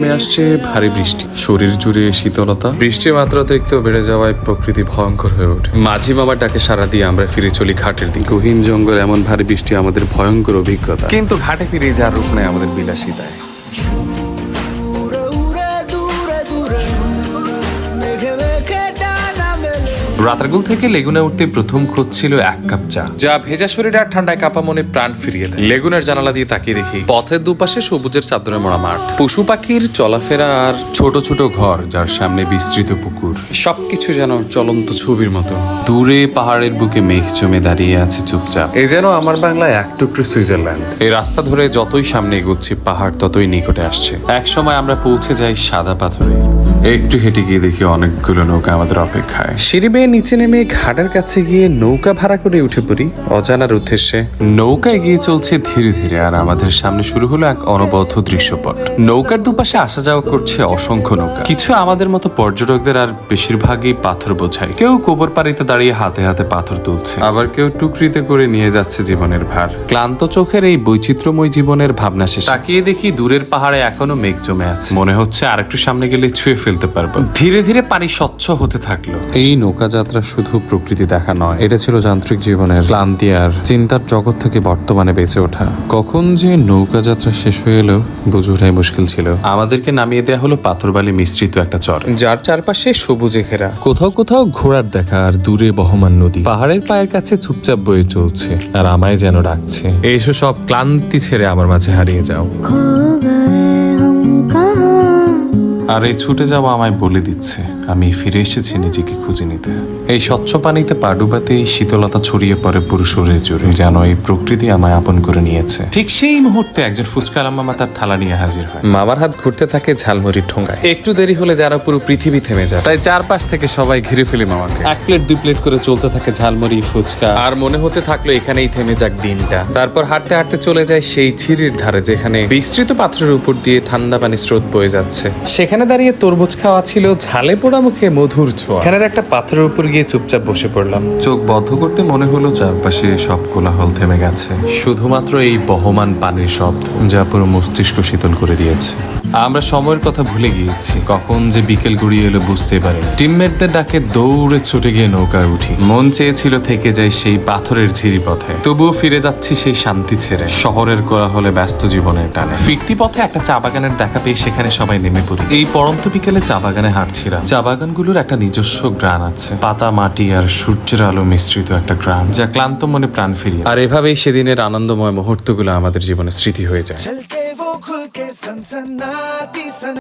নেমে আসছে ভারী বৃষ্টি। শরীর জুড়ে শীতলতা। বৃষ্টির মাত্রা অতিরিক্ত বেড়ে যাওয়ায় প্রকৃতি ভয়ঙ্কর হয়ে ওঠে। মাঝি বাবার ডাকে সারা দিয়ে আমরা ফিরে চলি ঘাটের দিকে। গহীন জঙ্গল এমন ভারী বৃষ্টি আমাদের ভয়ঙ্কর অভিজ্ঞতা। কিন্তু ঘাটে ফিরে যার রূপ নেয় আমাদের বিলাসিতায়। রাতারগুল থেকে লেগুনা উঠতে প্রথম খোঁজ ছিল এক কাপ চা। যা ভেজা শরীরে আর ঠান্ডায় কাপা মনে প্রাণ ফিরিয়ে দেয়। লেগুনার জানালা দিয়ে তাকিয়ে দেখি পথের দুপাশে সবুজের চাদরে মরা মাঠ। পশু পাখির চলাফেরা আর ছোট ছোট ঘর যার সামনে বিস্তৃত পুকুর। সবকিছু যেন চলন্ত ছবির মতো। দূরে পাহাড়ের বুকে মেঘ জমে দাঁড়িয়ে আছে চুপচাপ। এ যেন আমার বাংলায় এক টুকরো সুইজারল্যান্ড। এই রাস্তা ধরে যতই সামনে এগোচ্ছি পাহাড় ততই নিকটে আসছে। এক সময় আমরা পৌঁছে যাই সাদা পাথরে। একটু হেঁটে গিয়ে দেখি অনেকগুলো নৌকা আমাদের অপেক্ষায়। সিঁড়ি বেয়ে নিচে নেমে ঘাটের কাছে গিয়ে নৌকা ভাড়া করে উঠে পড়ি অজানার উদ্দেশ্যে। নৌকা এগিয়ে চলছে ধীরে ধীরে আর আমাদের সামনে শুরু হলো এক অনবদ্য দৃশ্যপট। নৌকার দুপাশে আসা যাওয়া করছে অসংখ্য নৌকা। কিছু আমাদের মতো পর্যটকদের আর বেশিরভাগই পাথর বোঝায়। কেউ কোবর পাড়িতে দাঁড়িয়ে হাতে হাতে পাথর তুলছে। আবার কেউ টুকরিতে করে নিয়ে যাচ্ছে জীবনের ভার। ক্লান্ত চোখের এই বৈচিত্র্যময় জীবনের ভাবনা শেষ। তাকিয়ে দেখি দূরের পাহাড়ে এখনও মেঘ জমে আছে। মনে হচ্ছে আরেকটু সামনে গেলে ছুঁয়ে ফেলতে পারব। ধীরে ধীরে পানি স্বচ্ছ হতে থাকল। এই নৌকা যাত্রা শুধু প্রকৃতি দেখা নয় এটা ছিল যান্ত্রিক জীবনের ক্লান্তি আর চিন্তার জগৎ থেকে বর্তমানে বেঁচে ওঠা। কখন যে নৌকা যাত্রা শেষ হয়ে এলো বুঝুটাই মুশকিল ছিল। আমাদেরকে নামিয়ে দেওয়া হলো পাথরবালি মিশ্রিত একটা চর। যার চারপাশে সবুজে ঘেরা। কোথাও কোথাও ঘোড়ার দেখা আর দূরে বহমান নদী। পাহাড়ের পায়ের কাছে চুপচাপ বয়ে চলছে আর আমায় যেন ডাকছে। এসো সব ক্লান্তি ছেড়ে আমার মাঝে হারিয়ে যাও। আর এই ছুটে যাওয়া আমায় বলে দিচ্ছে। আমি ফিরে এসেছি নিজেকে খুঁজে নিতে। এই স্বচ্ছ পানিতে পা ডুবাতে এই শীতলতা ছড়িয়ে পড়ে পুরো শরীরে জুড়ে যেন এই প্রকৃতি আমায় আপন করে নিয়েছে। ঠিক সেই মুহূর্তে একজন ফুচকা মামা তার থালা নিয়ে হাজির হয়। মামার হাত ঘুরতে থাকে ঝালমুড়ির ঠোঙ্গায় একটু দেরি হলে যারা পুরো পৃথিবী থেমে যায়। তাই চারপাশ থেকে সবাই ঘিরে ফেলে মামাকে। এক প্লেট দুই প্লেট করে চলতে থাকে ঝালমুড়ি ফুচকা। আর মনে হতে থাকল এখানেই থেমে যাক দিনটা। তারপর হাঁটতে হাঁটতে চলে যায় সেই ঝিরির ধারে যেখানে বিস্তৃত পাত্রের উপর দিয়ে ঠান্ডা পানি স্রোত বয়ে যাচ্ছে। সেখানে দাঁড়িয়ে তরমুজ খাওয়া ছিল ঝালে পোড়া মুখে মধুর ছোঁয়া। খেলার একটা পাথরের উপর গিয়ে চুপচাপ বসে পড়লাম। চোখ বন্ধ করতে মনে হলো চারপাশে সব কোলাহল থেমে গেছে। শুধুমাত্র এই বহমান পানির শব্দ যা পুরো মস্তিষ্ক শীতল করে দিয়েছে। আমরা সময়ের কথা ভুলে গিয়েছি। কখন যে বিকেল গুড়িয়ে এলো বুঝতে পারি টিমমেটদের ডাকে দৌড়ে ছুটে গিয়ে নৌকায় উঠি। মন চেয়েছিল থেকে যায় সেই পাথরের ঝিরি পথে তবুও ফিরে যাচ্ছি সেই শান্তি ছেড়ে। শহরের কোলাহলে ব্যস্ত জীবনের টানে। ফিরতি পথে একটা চা বাগানের দেখা পেয়ে সেখানে সবাই নেমে পড়ি। এই পরন্ত বিকেলে চা বাগানে হাঁটছিলাম। চা বাগানগুলোর একটা নিজস্ব গ্রান আছে। পাতা, মাটি আর সূর্যের আলো মিশ্রিত একটা গ্রান, যা ক্লান্ত মনে প্রাণ ফিরিয়ে আর এভাবেই সেদিনের আনন্দময় মুহূর্তগুলো আমাদের জীবনে স্মৃতি হয়ে যায়। खुल के सनसनाती सन